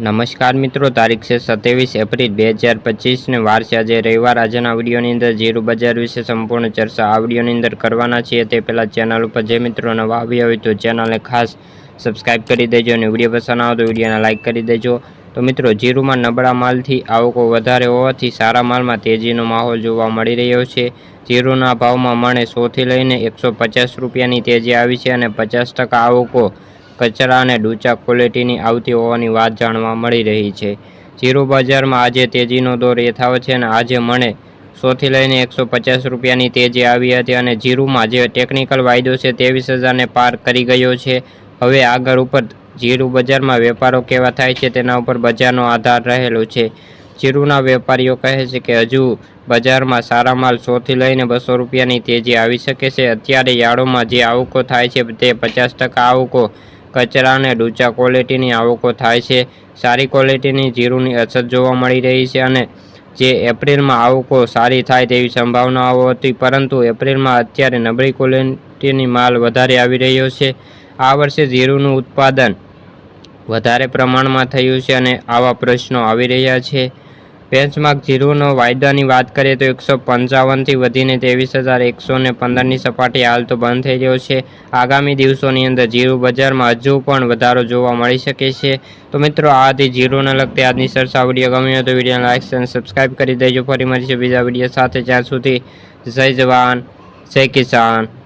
નમસ્કાર મિત્રો, તારીખ છે સત્યાવીસ એપ્રિલ બે હજાર પચીસને વાર છે આજે રવિવાર. આજના વિડીયોની અંદર જીરું બજાર વિશે સંપૂર્ણ ચર્ચા આ વિડીયોની અંદર કરવાના છીએ. તે પહેલાં ચેનલ ઉપર જે મિત્રો નવા આવ્યા હોય તો ચેનલને ખાસ સબસ્ક્રાઈબ કરી દેજો અને વીડિયો પસંદ આવે તો વિડીયોને લાઇક કરી દેજો. તો મિત્રો, જીરુમાં નબળા માલથી આવકો વધારે હોવાથી સારા માલમાં તેજીનો માહોલ જોવા મળી રહ્યો છે. જીરુના ભાવમાં મણે સોથી લઈને એકસો રૂપિયાની તેજી આવી છે અને પચાસ આવકો કચરા અને ડૂચા ક્વોલિટીની આવતી હોવાની વાત જાણવા મળી રહી છે. જીરું બજારમાં આજે તેજીનો દોર યથાવત છે અને આજે મને સોથી લઈને એકસો પચાસ રૂપિયાની તેજી આવી હતી અને જીરુમાં જે ટેકનિકલ વાયદો છે ત્રેવીસ હજારને પાર કરી ગયો છે. હવે આગળ ઉપર જીરું બજારમાં વેપારો કેવા થાય છે તેના ઉપર બજારનો આધાર રહેલો છે. જીરુના વેપારીઓ કહે છે કે હજુ બજારમાં સારા માલ સોથી લઈને બસો રૂપિયાની તેજી આવી શકે છે. અત્યારે યાર્ડોમાં જે આવકો થાય છે તે પચાસ ટકા આવકો કચરા અને ડૂચા ક્વોલિટીની આવકો થાય છે. સારી ક્વોલિટીની જીરુની અછત જોવા મળી રહી છે અને જે એપ્રિલમાં આવકો સારી થાય તેવી સંભાવનાઓ હતી, પરંતુ એપ્રિલમાં અત્યારે નબળી ક્વોલિટીની માલ વધારે આવી રહ્યો છે. આ વર્ષે જીરુનું ઉત્પાદન વધારે પ્રમાણમાં થયું છે અને આવા પ્રશ્નો આવી રહ્યા છે. બેન્ચમાર્ક જીરુનો વાયદાની વાત કરીએ તો એકસો પંચાવનથી વધીને ત્રેવીસ હજાર એકસો ને પંદરની સપાટી હાલ તો બંધ થઈ રહ્યો છે. આગામી દિવસોની અંદર જીરો બજારમાં હજુ પણ વધારો જોવા મળી શકે છે. તો મિત્રો, આ હતી જીરોને લગતી આજની સરસા વીડિયો. ગમ્યો તો વીડિયો લાઇક અને સબસ્ક્રાઈબ કરી દેજો. ફરી મળીશું બીજા વીડિયો સાથે. જ્યાં સુધી જય જવાન, જય કિસાન.